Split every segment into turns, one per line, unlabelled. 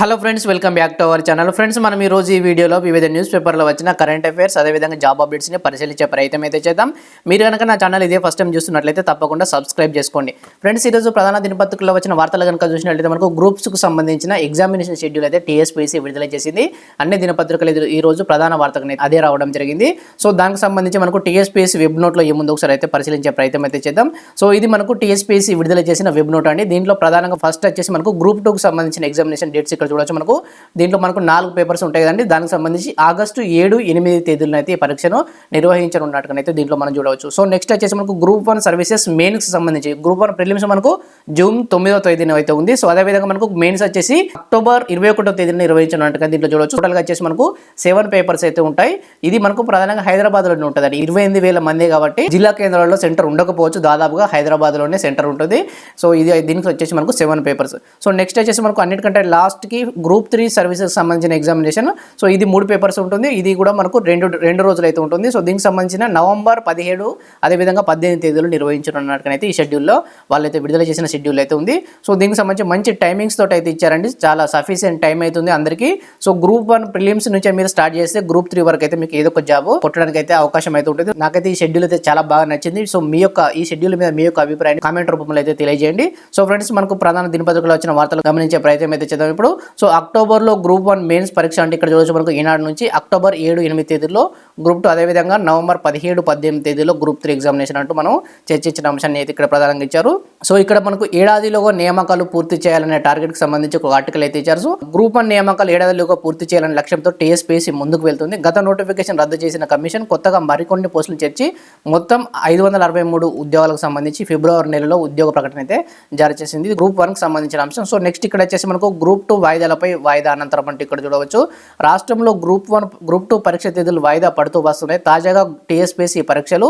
Hello friends welcome back to our channel friends మనం ఈ రోజు ఈ వీడియోలో వివిధ న్యూస్ పేపర్లో వచ్చిన కరెంట్ అఫైర్స్ అదేవిధంగా జాబ్ అప్డేట్స్ని పరిశీలించే ప్రయత్నం అయితే చేద్దాం. మీరు కనుక నా ఛానల్ ఇదే ఫస్ట్ టైం చూస్తున్నట్లయితే తప్పకుండా సబ్స్క్రైబ్ చేసుకోండి. ఫ్రెండ్స్ ఈరోజు ప్రధాన దినపత్రికల్లో వచ్చిన వార్తలు కనుక చూసినట్లయితే మనకు గ్రూప్స్కు సంబంధించిన ఎగ్జామినేషన్ షెడ్యూల్ అయితే టీఎస్పీసీ విడుదల చేసింది. అన్ని దినపత్రికలు ఈ రోజు ప్రధాన వార్తకు అదే రావడం జరిగింది. సో దానికి సంబంధించి మనకు టీఎస్పీఎస్సీ వెబ్ నోట్లో ఏముందో ఒకసారి అయితే పరిశీలించే ప్రయత్నం అయితే చేద్దాం. సో ఇది మనకు టీఎస్పీఎస్సీ విడుదల చేసిన వెబ్ నోట్ అండి. దీంట్లో ప్రధానంగా ఫస్ట్ వచ్చేసి మనకు గ్రూప్ టూకు సంబంధించిన ఎగ్జామినేషన్ డేట్స్ ఇక్కడ చూడొచ్చు మనకు. దీంట్లో మనకు నాలుగు పేపర్స్ ఉంటాయి కదండి. దానికి సంబంధించి ఆగస్టు ఏడు ఎనిమిది తేదీలను అయితే ఈ పరీక్షను నిర్వహించనున్నట్టుగానైతే దీంట్లో మనం చూడవచ్చు. సో నెక్స్ట్ వచ్చేసి మనకు గ్రూప్ వన్ సర్వీసెస్ మెయిన్స్ సంబంధించి. గ్రూప్ వన్ ప్రిలిమ్స్ మనకు జూన్ తొమ్మిదో తేదీన అయితే ఉంది. సో అదేవిధంగా మనకు మెయిన్స్ వచ్చేసి అక్టోబర్ ఇరవై ఒకటో తేదీన నిర్వహించినట్టుగా దీంట్లో చూడవచ్చు. టోటల్గా వచ్చేసి మనకు సెవెన్ పేపర్స్ అయితే ఉంటాయి. ఇది మనకు ప్రధానంగా హైదరాబాద్లోనే ఉంటుందండి. ఇరవై ఎనిమిది వేల మంది కాబట్టి జిల్లా కేంద్రాల్లో సెంటర్ ఉండకపోవచ్చు. దాదాపుగా హైదరాబాద్లోనే సెంటర్ ఉంటుంది. సో ఇది దీనికి వచ్చేసి మనకు సెవెన్ పేపర్స్ సో నెక్స్ట్ వచ్చేసి మనకు అన్నిటికంటే లాస్ట్కి గ్రూప్ త్రీ సర్వీసెస్ సంబంధించిన ఎగ్జామినేషన్. సో ఇది మూడు పేపర్స్ ఉంటుంది. ఇది కూడా మనకు రెండు రెండు రోజులు అయితే ఉంటుంది. సో దీనికి సంబంధించిన నవంబర్ పదిహేడు అదేవిధంగా పద్దెనిమిది తేదీలు నిర్వహించనున్నట్టుగానైతే ఈ షెడ్యూల్లో వాళ్ళైతే విడుదల చేసిన షెడ్యూల్ అయితే ఉంది. సో దీనికి సంబంధించి మంచి టైమింగ్స్ తోటి అయితే ఇచ్చారండి. చాలా సఫిషియెంట్ టైం అవుతుంది అందరికీ. సో గ్రూప్ వన్ ప్రిలిమ్స్ నుంచే మీరు స్టార్ట్ చేస్తే గ్రూప్ త్రీ వరకు అయితే మీకు ఏదో ఒక జాబ్ కొట్టడానికి అయితే అవకాశం అయితే ఉంటుంది. నాకైతే ఈ షెడ్యూల్ అయితే చాలా బాగా నచ్చింది. సో మీ యొక్క ఈ షెడ్యూల్ మీద మీ యొక్క అభిప్రాయాన్ని కామెంట్ రూపంలో అయితే తెలియజేయండి. సో ఫ్రెండ్స్ మనకు ప్రధాన దినపత్రికలో వచ్చిన వార్తలు గమనించే ప్రయత్నం అయితే చేద్దాం ఇప్పుడు. సో అక్టోబర్లో గ్రూప్ వన్ మెయిన్స్ పరీక్ష అంటే ఇక్కడ చూడవచ్చు మనకు ఈనాడు నుంచి అక్టోబర్ ఏడు ఎనిమిది తేదీలో గ్రూప్ టూ అదేవిధంగా నవంబర్ పదిహేడు పద్దెనిమిది తేదీలో గ్రూప్ త్రీ ఎగ్జామినేషన్ అంటూ మనం చర్చించిన అంశాన్ని అయితే ఇక్కడ ప్రధానంగా ఇచ్చారు. సో ఇక్కడ మనకు ఏడాదిలోగా నియామకాలు పూర్తి చేయాలనే టార్గెట్కి సంబంధించి ఒక ఆర్టికల్ అయితే ఇచ్చారు. సో గ్రూప్ వన్ నియామకాలు ఏడాదిలోగా పూర్తి చేయాలనే లక్ష్యంతో టీఎస్పీఎస్సీ ముందుకు వెళ్తుంది. గత నోటిఫికేషన్ రద్దు చేసిన కమిషన్ కొత్తగా మరికొన్ని పోస్టులు చేర్చి మొత్తం ఐదు వందల అరవై మూడు ఉద్యోగాలకు సంబంధించి ఫిబ్రవరి నెలలో ఉద్యోగ ప్రకటన అయితే జారీ చేసింది. ఇది గ్రూప్ వన్కి సంబంధించిన అంశం. సో నెక్స్ట్ ఇక్కడ వచ్చేసి మనకు గ్రూప్ టూ వాయిదాలపై వాయిదా అనంతరం అంటే ఇక్కడ చూడవచ్చు. రాష్ట్రంలో గ్రూప్ వన్ గ్రూప్ టూ పరీక్ష తేదీలు వాయిదా పడుతూ వస్తున్నాయి. తాజాగా టీఎస్పీసీ పరీక్షలు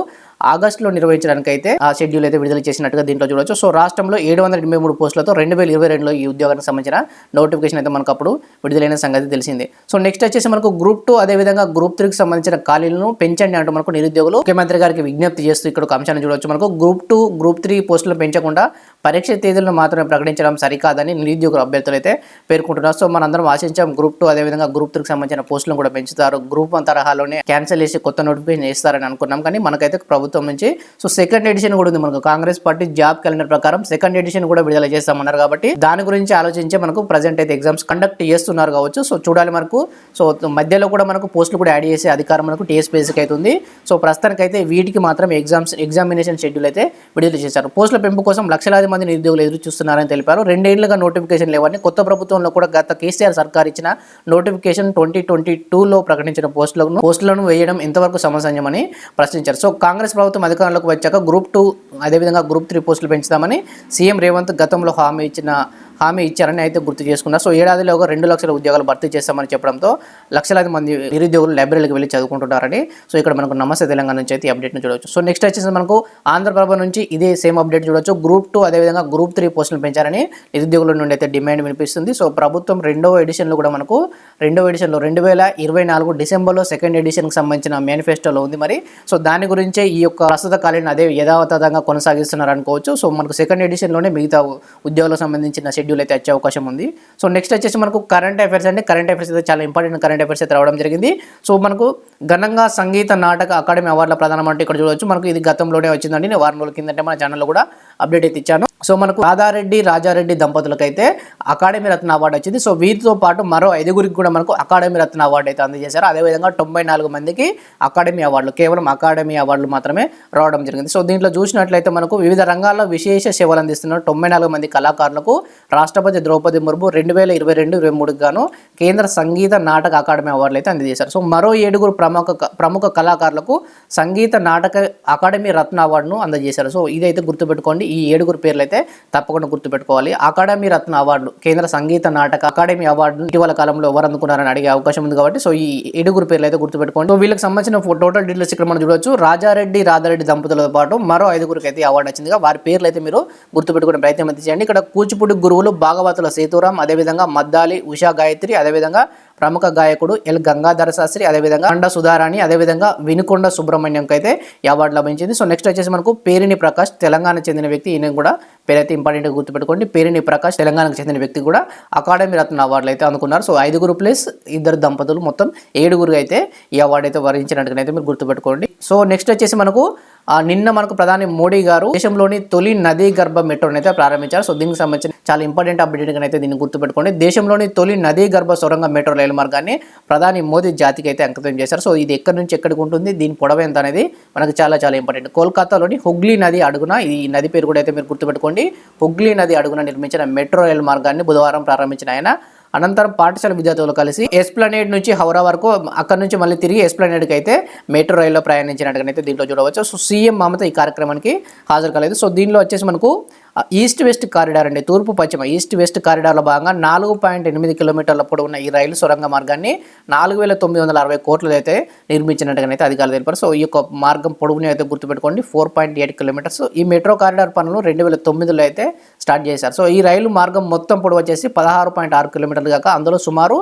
ఆగస్టులో నిర్వహించడానికి అయితే ఆ షెడ్యూల్ అయితే విడుదల చేసినట్టుగా దీంట్లో చూడవచ్చు సో రాష్ట్రంలో ఏడు వందల ఎనభై మూడు పోస్టులతో రెండు వేల ఇరవై రెండులో ఈ ఉద్యోగానికి సంబంధించిన నోటిఫికేషన్ అయితే మనకు అప్పుడు విడుదలైన సంగతి తెలిసింది. సో నెక్స్ట్ వచ్చేసి మనకు గ్రూప్ టూ అదేవిధంగా గ్రూప్ త్రీకి సంబంధించిన ఖాళీలను పెంచండి అంటూ మనకు నిరుద్యోగులు ముఖ్యమంత్రి గారికి విజ్ఞప్తి చేస్తూ ఇక్కడ ఒక అంశాన్ని చూడవచ్చు మనకు గ్రూప్ టూ గ్రూప్ త్రీ పోస్టులు పెంచకుండా పరీక్ష తేదీలను మాత్రమే ప్రకటించడం సరికాదని నిరుద్యోగుల అభ్యర్థులు అయితే పేర్కొంటున్నారు. సో మనందరం ఆశించాం గ్రూప్ టూ అదేవిధంగా గ్రూప్ త్రీకి సంబంధించిన పోస్టులను కూడా పెంచుతారు. గ్రూప్ వన్ తరహాలోనే క్యాన్సిల్ చేసి కొత్త నోటిఫికేషన్ చేస్తారని అనుకున్నాం. కానీ మనకైతే ప్రభుత్వం ప్రభుత్వం నుంచి. సో సెకండ్ ఎడిషన్ కూడా ఉంది మనకు. కాంగ్రెస్ పార్టీ జాబ్ క్యాలెండర్ ప్రకారం సెకండ్ ఎడిషన్ కూడా విడుదల చేస్తామన్నారు కాబట్టి దాని గురించి ఆలోచించి మనకు ప్రజెంట్ అయితే ఎగ్జామ్స్ కండక్ట్ చేస్తున్నారు కావచ్చు. సో చూడాలి మనకు. సో మధ్యలో కూడా మనకు పోస్టులు కూడా యాడ్ చేసే అధికారం మనకు టీఎస్పీఎస్కి అయితే ఉంది. సో ప్రస్తుతానికైతే వీటికి మాత్రం ఎగ్జామ్స్ ఎగ్జామినేషన్ షెడ్యూల్ అయితే విడుదల చేశారు. పోస్టుల పెంపు కోసం లక్షలాది మంది నిరుద్యోగులు ఎదురు చూస్తున్నారని తెలిపారు. రెండేళ్ళుగా నోటిఫికేషన్ లేవని కొత్త ప్రభుత్వంలో కూడా గత కేసీఆర్ సర్కార్ ఇచ్చిన నోటిఫికేషన్ ట్వంటీ ట్వంటీ టూలో ప్రకటించిన పోస్టులను పోస్టులను వేయడం ఎంతవరకు సమంజసమని ప్రశ్నించారు. సో కాంగ్రెస్ ప్రభుత్వం అధికారంలోకి వచ్చాక గ్రూప్ టూ అదేవిధంగా గ్రూప్ త్రీ పోస్టులు పెంచుతామని సీఎం రేవంత్ గతంలో హామీ ఇచ్చిన హామీ ఇచ్చారని అయితే గుర్తు చేసుకున్నారు సో ఏడాదిలోగా రెండు లక్షల ఉద్యోగాలు భర్తీ చేస్తామని చెప్పడంతో లక్షలాది మంది నిరుద్యోగులు లైబ్రరీలకు వెళ్ళి చదువుకుంటున్నారని. సో ఇక్కడ మనకు నమస్తే తెలంగాణ నుంచి అయితే ఈ అప్డేట్ని చూడవచ్చు. సో నెక్స్ట్ వచ్చేసి మనకు ఆంధ్రప్రభ నుంచి ఇదే సేమ్ అప్డేట్ చూడవచ్చు. గ్రూప్ టూ అదేవిధంగా గ్రూప్ త్రీ పోస్టులు పెంచారని నిరుద్యోగుల నుండి అయితే డిమాండ్ వినిపిస్తుంది. సో ప్రభుత్వం రెండవ ఎడిషన్లో కూడా మనకు రెండవ ఎడిషన్లో రెండు వేల ఇరవై నాలుగు డిసెంబర్లో సెకండ్ ఎడిషన్కి సంబంధించిన మేనిఫెస్టోలో ఉంది మరి. సో దాని గురించే ఈ యొక్క ప్రస్తుత కాలం అదే యథావతంగా కొనసాగిస్తున్నారు అనుకోవచ్చు సో మనకు సెకండ్ ఎడిషన్లోనే మిగతా ఉద్యోగాలకు సంబంధించిన షెడ్యూల్ అయితే వచ్చే అవకాశం ఉంది. సో నెక్స్ట్ వచ్చేసి మనకు కరెంట్ అఫైర్స్ అంటే కరెంట్ అఫైర్స్ అయితే చాలా ఇంపార్టెంట్ కరెంట్ అఫైర్స్ అయితే రావడం జరిగింది. సో మనకు ఘనంగా సంగీత నాటక అకాడమీ అవార్డుల ప్రధానమంటే ఇక్కడ చూడవచ్చు మనకు ఇది గతంలోనే వచ్చిందండి. నేను వారం రోజుల కిందంటే మన ఛానల్లో కూడా అప్డేట్ అయితే ఇచ్చాను. సో మనకు రాధారెడ్డి రాజారెడ్డి దంపతులకైతే అకాడమీ రత్న అవార్డు వచ్చింది. సో వీరితో పాటు మరో ఐదుగురికి కూడా మనకు అకాడమీ రత్న అవార్డు అయితే అందజేశారు. అదేవిధంగా తొంభై నాలుగు మందికి అకాడమీ అవార్డులు కేవలం అకాడమీ అవార్డులు మాత్రమే రావడం జరిగింది. సో దీంట్లో చూసినట్లయితే మనకు వివిధ రంగాల్లో విశేష సేవలు అందిస్తున్న తొంభై నాలుగు మంది కళాకారులకు రాష్ట్రపతి ద్రౌపది ముర్ము రెండు వేల ఇరవై రెండు ఇరవై మూడుకి గాను కేంద్ర సంగీత నాటక అకాడమీ అవార్డులు అయితే అందజేశారు. సో మరో ఏడుగురు ప్రముఖ ప్రముఖ కళాకారులకు సంగీత నాటక అకాడమీ రత్న అవార్డును అందజేశారు. సో ఇదైతే గుర్తుపెట్టుకోండి. ఈ ఏడుగురు పేర్లు అయితే తప్పకుండా గుర్తుపెట్టుకోవాలి. అకాడమీ రత్న అవార్డు కేంద్ర సంగీత నాటక అకాడమీ అవార్డు ఇటీవల కాలంలో ఎవరు అందుకున్నారని అడిగే అవకాశం ఉంది కాబట్టి సో ఈ ఏడుగురు పేర్లు అయితే గుర్తుపెట్టుకోండి. సో వీళ్ళకి సంబంధించిన టోటల్ డీటెయిల్స్ ఇక్కడ మనం చూడవచ్చు రాజారెడ్డి రాధారెడ్డి దంపతులతో పాటు మరో ఐదుగురికి అయితే అవార్డు వచ్చిందిగా వారి పేర్లు అయితే మీరు గుర్తుపెట్టుకునే ప్రయత్నం అయితే చేయండి. ఇక్కడ కూచిపూడి గురువులు భాగవతుల సేతురాం అదేవిధంగా మద్దాలి ఉషా గాయత్రి అదేవిధంగా ప్రముఖ గాయకుడు ఎల్ గంగాధర శాస్త్రి అదేవిధంగా అండ సుధారాణి అదేవిధంగా వినుకొండ సుబ్రహ్మణ్యంకి అయితే ఈ అవార్డు లభించింది. సో నెక్స్ట్ వచ్చేసి మనకు పేరిని ప్రకాష్ తెలంగాణ చెందిన వ్యక్తి ఈయన కూడా పేరైతే ఇంపార్టెంట్గా గుర్తుపెట్టుకోండి. పేరిని ప్రకాష్ తెలంగాణకు చెందిన వ్యక్తి కూడా అకాడమీ రత్న అవార్డులు అయితే అందుకున్నారు. సో ఐదుగురు ప్లస్ ఇద్దరు దంపతులు మొత్తం ఏడుగురు అయితే ఈ అవార్డు అయితే వరించినట్టుగా మీరు గుర్తుపెట్టుకోండి. సో నెక్స్ట్ వచ్చేసి మనకు నిన్న మనకు ప్రధాని మోడీ గారు దేశంలోని తొలి నదీ గర్భ మెట్రోని అయితే ప్రారంభించారు. సో దీనికి సంబంధించిన చాలా ఇంపార్టెంట్ అప్డేట్ అయితే దీన్ని గుర్తుపెట్టుకోండి. దేశంలోని తొలి నదీ గర్భ సొరంగ మెట్రో రైలు మార్గాన్ని ప్రధాని మోదీ జాతికి అయితే అంకితం చేశారు. సో ఇది ఎక్కడి నుంచి ఎక్కడికి ఉంటుంది దీని పొడవ ఎంత అనేది మనకు చాలా చాలా ఇంపార్టెంట్. కోల్కతాలోని హుగ్లీ నది అడుగున ఈ నది పేరు కూడా అయితే మీరు గుర్తుపెట్టుకోండి. హుగ్లీ నది అడుగున నిర్మించిన మెట్రో రైలు మార్గాన్ని బుధవారం ప్రారంభించిన ఆయన అనంతరం పాఠశాల విద్యార్థులు కలిసి ఎస్ప్లనేడ్ నుంచి హౌరా వరకు అక్కడ నుంచి మళ్ళీ తిరిగి ఎస్ప్లనేడ్కి అయితే మెట్రో రైల్లో ప్రయాణించినట్టుగానైతే దీంట్లో చూడవచ్చు. సో సీఎం మమత ఈ కార్యక్రమానికి హాజరు కాలేదు. సో దీనిలో వచ్చేసి మనకు ఈస్ట్ వెస్ట్ కారిడార్ అండి. తూర్పు పశ్చిమ ఈస్ట్ వెస్ట్ కారిడార్లో భాగంగా నాలుగు పాయింట్ ఎనిమిది కిలోమీటర్ల పొడవున్న ఈ రైలు సొరంగ మార్గాన్ని నాలుగు వేల తొమ్మిది వందల అరవై కోట్లు అయితే నిర్మించినట్టుగానైతే అధికారులు తెలిపారు. సో ఈ యొక్క మార్గం పొడవుని అయితే గుర్తుపెట్టుకోండి. Four point eight kilometres. ఈ మెట్రో కారిడార్ పనులు రెండు వేల తొమ్మిదిలో అయితే స్టార్ట్ చేశారు. సో ఈ రైలు మార్గం మొత్తం పొడవు వచ్చేసి పదహారు పాయింట్ ఆరు కిలోమీటర్లు కాక అందులో సుమారు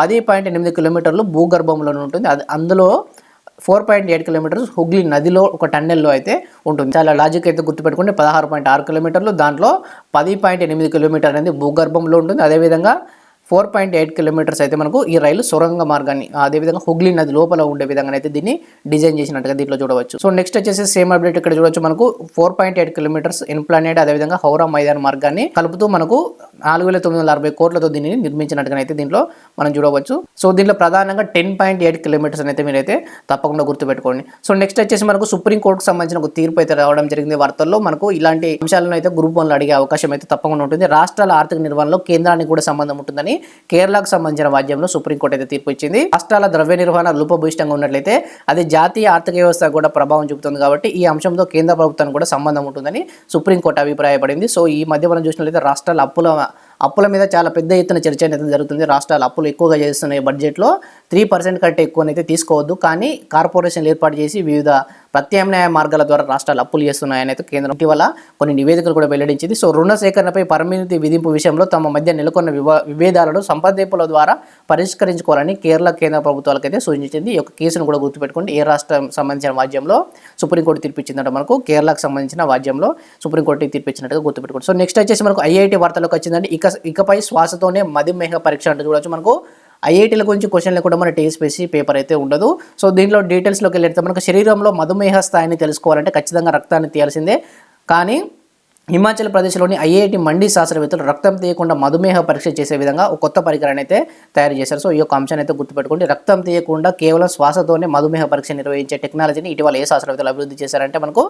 పది పాయింట్ ఎనిమిది కిలోమీటర్లు భూగర్భంలో ఉంటుంది. అది అందులో four point eight kilometres Hooghly నదిలో ఒక టన్నెల్లో అయితే ఉంటుంది. చాలా లాజిక్ అయితే గుర్తుపెట్టుకుంటే పదహారు పాయింట్ ఆరు కిలోమీటర్లు దాంట్లో పది పాయింట్ ఎనిమిది కిలోమీటర్ అనేది భూగర్భంలో ఉంటుంది. అదేవిధంగా ఫోర్ పాయింట్ ఎయిట్ కిలోమీటర్స్ అయితే మనకు ఈ రైలు సొరంగ మార్గాన్ని అదేవిధంగా హుగ్లీ నది లోపల ఉండే విధంగా అయితే దీన్ని డిజైన్ చేసినట్టుగా దీంట్లో చూడవచ్చు. సో నెక్స్ట్ వచ్చేసి సేమ్ అప్డేట్ ఇక్కడ చూడవచ్చు మనకు four point eight kilometres Esplanade అదేవిధంగా హౌరా మైదాన్ మార్గాన్ని కలుపుతూ మనకు నాలుగు వేల తొమ్మిది వందల అరవై కోట్లతో దీన్ని నిర్మించినట్టుగా అయితే దీంట్లో మనం చూడవచ్చు. సో దీంట్లో ప్రధానంగా టెన్ పాయింట్ ఎయిట్ కిలోమీటర్స్ అయితే మీరైతే తప్పకుండా గుర్తుపెట్టుకోండి. సో నెక్స్ట్ వచ్చేసి మనకు సుప్రీంకోర్టుకు సంబంధించిన ఒక తీర్పు అయితే రావడం జరిగింది వార్తల్లో. మనకు ఇలాంటి అంశాలను అయితే గ్రూప్ వన్లో అడిగే అవకాశం అయితే తప్పకుండా ఉంటుంది. రాష్ట్రాల ఆర్థిక నిర్వహణలో కేంద్రానికి కూడా సంబంధం ఉంటుందని కేరళకు సంబంధించిన వాద్యంలో సుప్రీంకోర్టు అయితే తీర్పు ఇచ్చింది. రాష్ట్రాల ద్రవ్య నిర్వహణ లోపభూయిష్టంగా ఉన్నట్లయితే అది జాతీయ ఆర్థిక వ్యవస్థ కూడా ప్రభావం చూపుతుంది కాబట్టి ఈ అంశంతో కేంద్ర ప్రభుత్వానికి కూడా సంబంధం ఉంటుందని సుప్రీంకోర్టు అభిప్రాయపడింది. సో ఈ మధ్య మనం చూసినట్లయితే రాష్ట్రాల అప్పుల అప్పుల మీద చాలా పెద్ద ఎత్తున చర్చ అనేది జరుగుతుంది. రాష్ట్రాలు అప్పులు ఎక్కువగా చేస్తున్నాయి బడ్జెట్లో. త్రీ పర్సెంట్ కంటే ఎక్కువనైతే తీసుకోవద్దు. కానీ కార్పొరేషన్లు ఏర్పాటు చేసి వివిధ ప్రత్యామ్నాయ మార్గాల ద్వారా రాష్ట్రాలు అప్పులు చేస్తున్నాయని కేంద్రం. ఇటీవల కొన్ని నివేదికలు కూడా వెల్లడించింది. సో రుణ సేకరణపై పరిమితి విధింపు విషయంలో తమ మధ్య నెలకొన్న విభేదాలను సంప్రదింపుల ద్వారా పరిష్కరించుకోవాలని కేరళ కేంద్ర ప్రభుత్వాలకు అయితే సూచించింది. ఈ యొక్క కేసును కూడా గుర్తుపెట్టుకోండి. ఏ రాష్ట్రం సంబంధించిన వాద్యంలో సుప్రీంకోర్టు తీర్పిచ్చిందంటే మనకు. కేరళకు సంబంధించిన వాద్యంలో సుప్రీంకోర్టు తీర్పిచ్చినట్టుగా గుర్తుపెట్టుకోండి. సో నెక్స్ట్ వచ్చేసి మనకు ఐఐటి వార్తలకు వచ్చిందంటే ఇక ఇకపై శ్వాసతోనే మధుమేహ పరీక్ష అంటే చూడవచ్చు మనకు. ఐఐటీల గురించి క్వశ్చన్లు కూడా మన టీఎస్పీసీ పేపర్ అయితే ఉండదు. సో దీంట్లో డీటెయిల్స్లోకి వెళ్ళితే మనకు శరీరంలో మధుమేహ స్థాయిని తెలుసుకోవాలంటే ఖచ్చితంగా రక్తాన్ని తీయాల్సిందే. కానీ హిమాచల్ ప్రదేశ్లోని ఐఐటి మండి శాస్త్రవేత్తలు రక్తం తీయకుండా మధుమేహ పరీక్ష చేసే విధంగా ఒక కొత్త పరికరాన్ని అయితే తయారు చేశారు. సో ఈ యొక్క అంశాన్ని అయితే గుర్తుపెట్టుకోండి. రక్తం తీయకుండా కేవలం శ్వాసతోనే మధుమేహ పరీక్ష నిర్వహించే టెక్నాలజీని ఇటీవల ఏ శాస్త్రవేత్తలు అభివృద్ధి చేశారంటే మనకు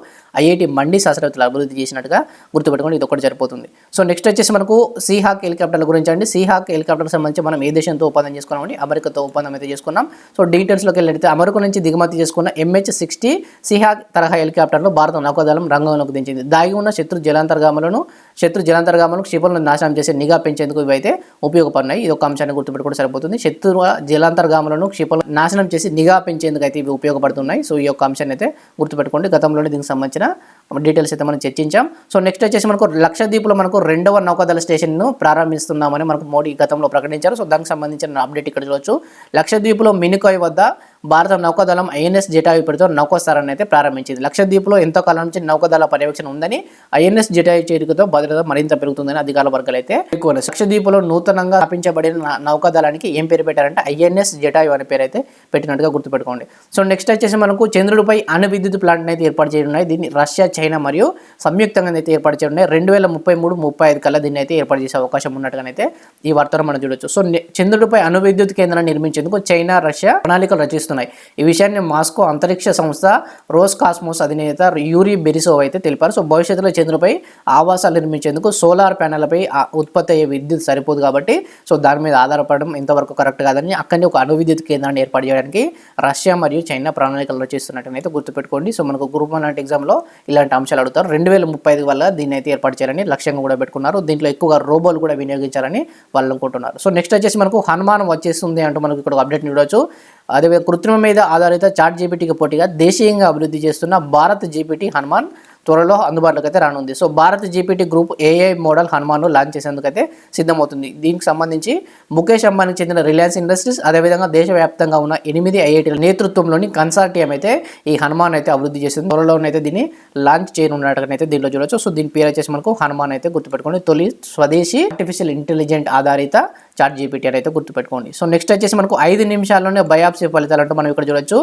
ఐఐటి మండి శాస్త్రవేత్తలు అభివృద్ధి చేసినట్టుగా గుర్తుపెట్టుకోండి. ఇది ఒకటి సరిపోతుంది. సో నెక్స్ట్ వచ్చేసి మనకు సీహాక్ హెలికాప్టర్ల గురించి అండి. సీహాక్ హెలికాప్టర్ సంబంధించి మనం ఏ దేశంతో ఒప్పందం చేసుకున్నామండి? అమెరికాతో ఒప్పందం అయితే చేసుకున్నాం. సో డీటెయిల్స్లోకి వెళ్ళితే అమెరికా నుంచి దిగుమతి చేసుకున్న ఎంహెచ్ సిక్స్టీ సిహాక్ తరహా హెలికాప్టర్ను భారత నౌకాదళం రంగంలోకి దించింది. దాగి ఉన్న శత్రు జలాంతర్గాములను శత్రు జలాంతర్గాములకు క్షిపణులను నాశనం చేసే నిఘా పెంచేందుకు ఇవైతే ఉపయోగపడినాయి. ఇది ఒక అంశాన్ని గుర్తుపెట్టుకుంటే సరిపోతుంది. శత్రు జలాంతర్గాములను క్షిపణులు నాశనం చేసి నిఘా పెంచేందుకు అయితే ఇవి ఉపయోగపడుతున్నాయి. సో ఈ యొక్క అంశాన్ని అయితే గుర్తుపెట్టుకోండి. గతంలోనే దీనికి సంబంధించిన డీటెయిల్స్ అయితే మనం చర్చించాం. సో నెక్స్ట్ వచ్చేసి మనకు లక్షద్వీప్లో మనకు రెండవ నౌకాదళ స్టేషన్ను ప్రారంభిస్తున్నామని మనకు మోడీ గతంలో ప్రకటించారు. సో దానికి సంబంధించిన అప్డేట్ ఇక్కడ చూడవచ్చు లక్షద్వీప్లో మినికాయ్ వద్ద భారత నౌకాదళం ఐఎన్ఎస్ జటాయు పేరుతో అయితే ప్రారంభించింది. లక్షద్వీప్లో ఎంతో కాలం నుంచి నౌకాదళ పర్యవేక్షణ ఉందని ఐఎన్ఎస్ జటాయు చేరికతో భద్రత మరింత పెరుగుతుందని అధికార వర్గాలు అయితే ఎక్కువ లక్షద్వీప్లో నూతనంగా స్థాపించబడిన నౌకాదళానికి ఏం పేరు పెట్టారంటే ఐఎన్ఎస్ జటాయు అనే పేరు అయితే పెట్టినట్టుగా గుర్తుపెట్టుకోండి. సో నెక్స్ట్ వచ్చేసి మనకు చంద్రుడిపై అణు విద్యుత్ ప్లాంట్ అయితే ఏర్పాటు చేయనున్నాయి. దీన్ని రష్యా చైనా మరియు సంయుక్తంగా అయితే ఏర్పాటు చేయడం రెండు వేల ముప్పై మూడు ముప్పై ఐదు కల్లా దీన్ని అయితే ఏర్పాటు చేసే అవకాశం ఉన్నట్టుగానైతే ఈ వార్తలో మనం చూడొచ్చు. సో చంద్రుడిపై అణు విద్యుత్ కేంద్రాన్ని నిర్మించేందుకు చైనా రష్యా ప్రణాళికలు రచిస్తున్నాయి. ఈ విషయాన్ని మాస్కో అంతరిక్ష సంస్థ రోస్ కాస్మోస్ అధినేత యూరి బెరిసోవ్ అయితే తెలిపారు. సో భవిష్యత్తులో చంద్రుడిపై ఆవాసాలు నిర్మించేందుకు సోలార్ ప్యానెల్పై ఆ ఉత్పత్తి అయ్యే విద్యుత్ సరిపోదు కాబట్టి సో దాని మీద ఆధారపడడం ఇంతవరకు కరెక్ట్ కాదని అక్కడనే ఒక అణు విద్యుత్ కేంద్రాన్ని ఏర్పాటు చేయడానికి రష్యా మరియు చైనా ప్రణాళికలు రచిస్తున్నట్టయితే గుర్తుపెట్టుకోండి. సో మనకు గ్రూప్ వన్ లాంటి ఎగ్జామ్లో ఇలాంటి అంశాలు అడుగుతారు. రెండు వేల ముప్పై ఐదు వల్ల దీన్ని అయితే ఏర్పాటు చేయాలని లక్ష్యంగా కూడా పెట్టుకున్నారు. దీంట్లో ఎక్కువగా రోబోలు కూడా వినియోగించాలని వాళ్ళు అనుకుంటున్నారు. సో నెక్స్ట్ వచ్చేసి మనకు హనుమానం వచ్చేస్తుంది అంటూ మనకు ఇక్కడ అప్డేట్ చూడవచ్చు అదే కృత్రిమ మీద ఆధారిత చాట్ జీపీటీకి పోటీగా దేశీయంగా అభివృద్ధి చేస్తున్న భారత్ జీపీటీ హనుమాన్ త్వరలో అందుబాటులోకి అయితే రానుంది. So Bharat GPT group AI model Hanuman launch చేసేందుకు అయితే సిద్ధమవుతుంది. దీనికి సంబంధించి ముఖేష్ అంబానీకి చెందిన రిలయన్స్ ఇండస్ట్రీస్ అదేవిధంగా దేశవ్యాప్తంగా ఉన్న ఎనిమిది ఐఐటీల నేతృత్వంలోని కన్సార్టియం అయితే ఈ హనుమాన్ అయితే అభివృద్ధి చేసింది. త్వరలోనైతే దీన్ని లాంచ్ చేయనున్నట్టుగానైతే దీనిలో చూడొచ్చు. సో దీని పేరు వచ్చేసి మనకు హనుమాన్ అయితే గుర్తుపెట్టుకోండి. తొలి స్వదేశీ ఆర్టిఫిషియల్ ఇంటెలిజెంట్ ఆధారిత చాట్ జీపీటీ అని అయితే గుర్తుపెట్టుకోండి. సో నెక్స్ట్ వచ్చేసి మనకు ఐదు నిమిషాల్లోనే బయాప్సీ ఫలితాలు అంటే మనం ఇక్కడ చూడొచ్చు.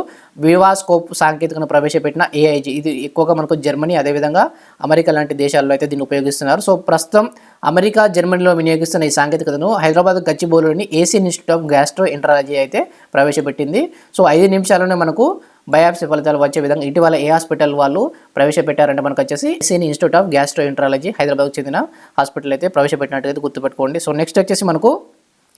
వివాస్కోప్ సాంకేతికను ప్రవేశపెట్టిన ఏఐజీ ఇది ఎక్కువగా మనకు జర్మనీ అదేవిధంగా అమెరికా లాంటి దేశాల్లో అయితే దీన్ని ఉపయోగిస్తున్నారు. సో ప్రస్తుతం అమెరికా జర్మనీలో వినియోగిస్తున్న ఈ సాంకేతికతను హైదరాబాద్ గచ్చిబౌలిలోని AC institute of gastroenterology అయితే ప్రవేశపెట్టింది. సో ఐదు నిమిషాల్లోనే మనకు బయాప్సీ ఫలితాలు వచ్చే విధంగా ఇటీవల ఏ హాస్పిటల్ వాళ్ళు ప్రవేశపెట్టారంటే మనకు వచ్చేసి సీని ఇన్స్టిట్యూట్ ఆఫ్ గ్యాస్ట్రో ఎంట్రాలజీ హైదరాబాద్కు చెందిన హాస్పిటల్ అయితే ప్రవేశపెట్టినట్టు అయితే గుర్తుపెట్టుకోండి. సో నెక్స్ట్ వచ్చేసి మనకు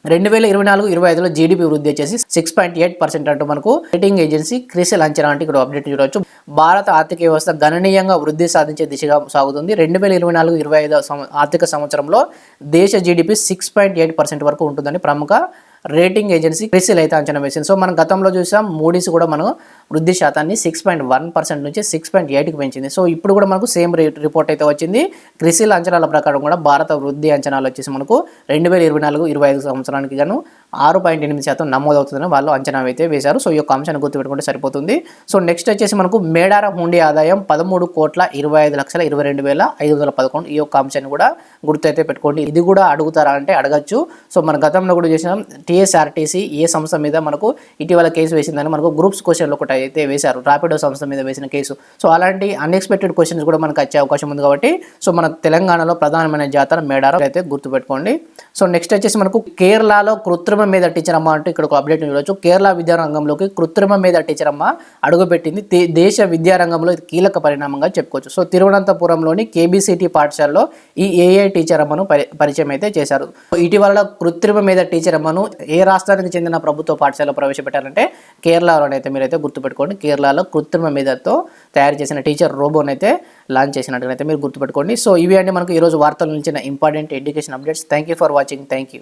రెండు వేల ఇరవై నాలుగు ఇరవై ఐదులో జీడిపి వృద్ధి వచ్చేసి సిక్స్ పాయింట్ ఎయిట్ పర్సెంట్ అంటూ మనకు రేటింగ్ ఏజెన్సీ క్రిసెల్ అంచనా అంటే ఇక్కడ అప్డేట్ చూడవచ్చు భారత ఆర్థిక వ్యవస్థ గణనీయంగా వృద్ధి సాధించే దిశగా సాగుతుంది. రెండు వేల ఇరవై నాలుగు ఇరవై ఐదు ఆర్థిక సంవత్సరంలో దేశ GDP six point eight percent వరకు ఉంటుందని ప్రముఖ రేటింగ్ ఏజెన్సీ క్రిసిల్ అయితే అంచనా వేసింది. సో మనం గతంలో చూసాం మూడీస్ కూడా మనం వృద్ధి శాతాన్ని సిక్స్ పాయింట్ వన్ పర్సెంట్ నుంచి సిక్స్ పాయింట్ ఎయిట్కి పెంచింది. సో ఇప్పుడు కూడా మనకు సేమ్ రిపోర్ట్ అయితే వచ్చింది. క్రిసిల్ అంచనాల ప్రకారం కూడా భారత వృద్ధి అంచనాలు వచ్చేసి మనకు రెండు వేల ఇరవై నాలుగు ఇరవై ఐదు సంవత్సరానికి గాను ఆరు పాయింట్ ఎనిమిది శాతం నమోదవుతుందని వాళ్ళు అంచనా అయితే వేశారు. సో ఈ యొక్క అంశాన్ని గుర్తుపెట్టుకుంటే సరిపోతుంది. సో నెక్స్ట్ వచ్చేసి మనకు మేడార హుండీ ఆదాయం పదమూడు కోట్ల ఇరవై ఐదు లక్షల ఇరవై రెండు వేల ఐదు వందల పదకొండు ఈ యొక్క అంశాన్ని కూడా గుర్తైతే పెట్టుకోండి. ఇది కూడా అడుగుతారా అంటే అడగచ్చు. సో మన గతంలో కూడా చేసిన టీఎస్ఆర్టీసీ ఏ సంస్థ మీద మనకు ఇటీవల కేసు వేసిందని మనకు గ్రూప్స్ క్వశ్చన్లు ఒకటి అయితే వేశారు. రాపిడో సంస్థ మీద వేసిన కేసు. సో అలాంటి అన్ఎక్స్పెక్టెడ్ క్వశ్చన్స్ కూడా మనకు వచ్చే అవకాశం ఉంది కాబట్టి సో మన తెలంగాణలో ప్రధానమైన జాతర మేడారం అయితే గుర్తుపెట్టుకోండి. సో నెక్స్ట్ వచ్చేసి మనకు కేరళలో కృత్రిమ కృత్రిమ మీద టీచర్ అమ్మ అంటూ ఇక్కడ ఒక అప్డేట్ చూడవచ్చు కేరళ విద్యారంగంలోకి కృత్రిమ మీద టీచర్ అమ్మ అడుగుపెట్టింది. దేశ విద్యారంగంలో ఇది కీలక పరిణామంగా చెప్పుకోవచ్చు. సో తిరువనంతపురంలోని కేబీసీటీ పాఠశాలలో ఈ ఏఐ టీచర్ అమ్మను పరి- పరిచయం అయితే చేశారు. సో ఇటీవల కృత్రిమ మీద టీచర్ అమ్మను ఏ రాష్ట్రానికి చెందిన ప్రభుత్వ పాఠశాలలో ప్రవేశపెట్టారంటే కేరళలోనైతే మీరైతే గుర్తుపెట్టుకోండి. కేరళలో కృత్రిమ మీదతో తయారు చేసిన టీచర్ రోబోనైతే లాంచ్ చేసినట్టుగా మీరు గుర్తుపెట్టుకోండి. సో ఇవి అండి మనకు ఈరోజు వార్తలు నుంచి important education updates thank you for watching thank you